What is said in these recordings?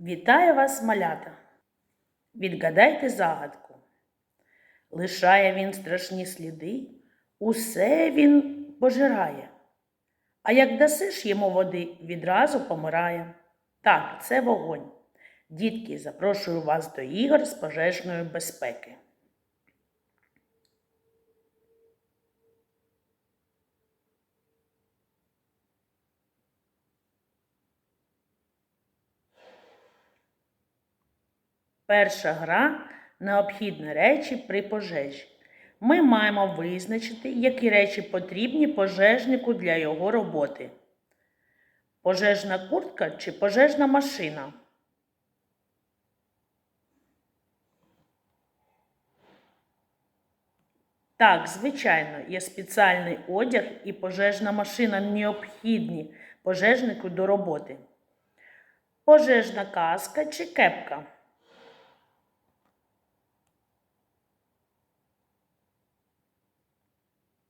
Вітаю вас, малята! Відгадайте загадку. Лишає він страшні сліди, усе він пожирає. А як дасиш йому води, відразу помирає. Так, це вогонь. Дітки, запрошую вас до ігор з пожежної безпеки. Перша гра необхідні речі при пожежі. Ми маємо визначити, які речі потрібні пожежнику для його роботи. Пожежна куртка чи пожежна машина? Так, звичайно, є спеціальний одяг і пожежна машина необхідні пожежнику до роботи. Пожежна каска чи кепка?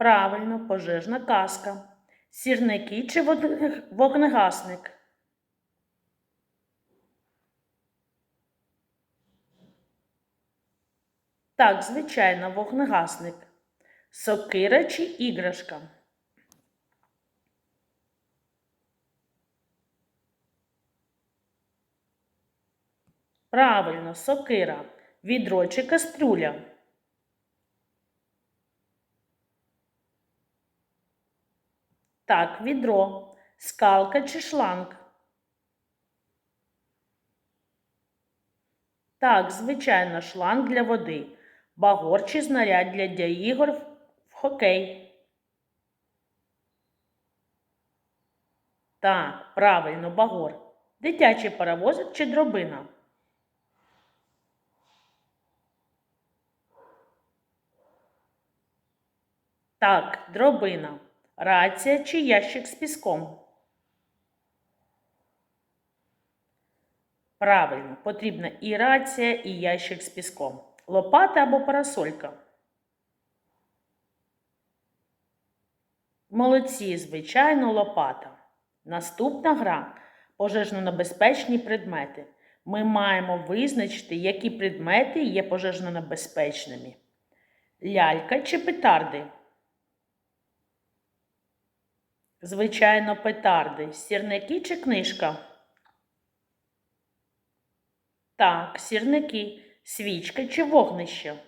Правильно, пожежна каска. Сірники чи вогнегасник? Так, звичайно, вогнегасник. Сокира чи іграшка? Правильно, сокира. Відро чи кастрюля? Так, відро. Скалка чи шланг? Так, звичайно, шланг для води. Багор чи знарядь для ігор в хокей. Так, правильно, багор. Дитячий паровозик чи дробина? Так, дробина. Рація чи ящик з піском? Правильно, потрібна і рація, і ящик з піском. Лопата або парасолька. Молодці, звичайно, лопата. Наступна гра пожежно-небезпечні предмети. Ми маємо визначити, які предмети є пожежно-небезпечними. Лялька чи петарди? Звичайно, петарди. Сірники чи книжка? Так, сірники. Свічка чи вогнище?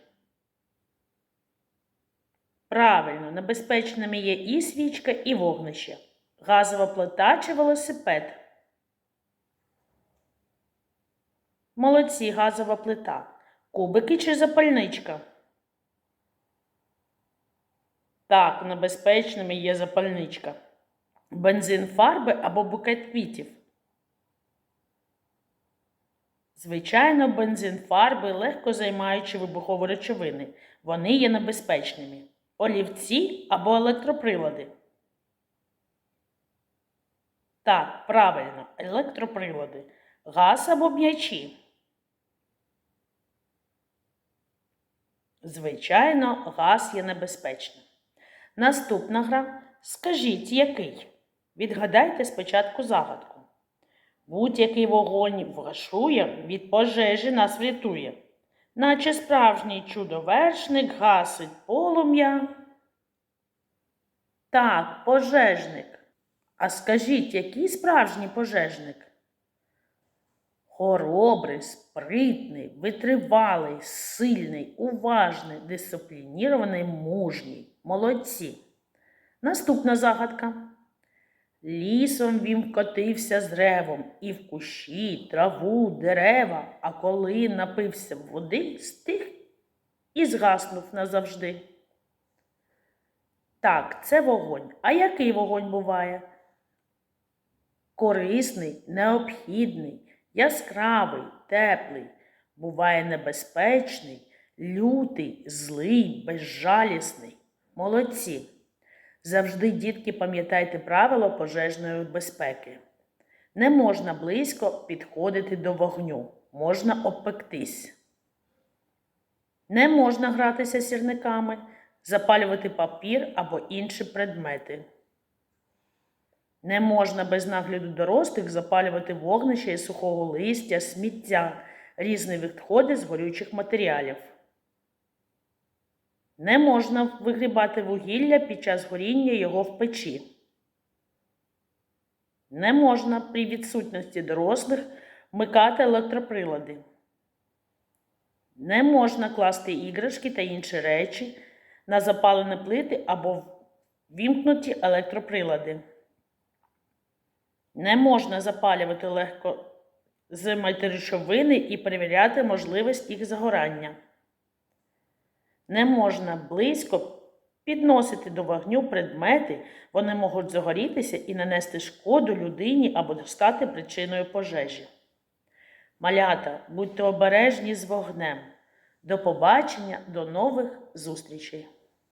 Правильно, небезпечними є і свічка, і вогнище. Газова плита чи велосипед? Молодці, газова плита. Кубики чи запальничка? Так, небезпечними є запальничка. Бензин фарби або букет квітів. Звичайно, бензин фарби легко займаючи вибухові речовини. Вони є небезпечними. Олівці або електроприлади. Так, правильно, електроприлади. Газ або м'ячі. Звичайно, газ є небезпечним. Наступна гра. Скажіть, який? Відгадайте спочатку загадку. Будь-який вогонь врашує, від пожежі нас врятує. Наче справжній чудовершник гасить полум'я. Так, пожежник. А скажіть, який справжній пожежник? Хоробрий, спритний, витривалий, сильний, уважний, дисциплінірований, мужній. Молодці. Наступна загадка. Лісом він котився з ревом, і в кущі, траву, дерева, а коли напився води, стих і згаснув назавжди. Так, це вогонь. А який вогонь буває? Корисний, необхідний, яскравий, теплий, буває небезпечний, лютий, злий, безжалісний. Молодці. Завжди, дітки, пам'ятайте правило пожежної безпеки. Не можна близько підходити до вогню, можна обпектись. Не можна гратися сірниками, запалювати папір або інші предмети. Не можна без нагляду дорослих запалювати вогнище із сухого листя, сміття, різні відходи з горючих матеріалів. Не можна вигрібати вугілля під час горіння його в печі. Не можна при відсутності дорослих вмикати електроприлади. Не можна класти іграшки та інші речі на запалені плити або вімкнуті електроприлади. Не можна запалювати легко з речовини і перевіряти можливість їх загорання. Не можна близько підносити до вогню предмети, вони можуть загорітися і нанести шкоду людині або стати причиною пожежі. Малята, будьте обережні з вогнем. До побачення, до нових зустрічей!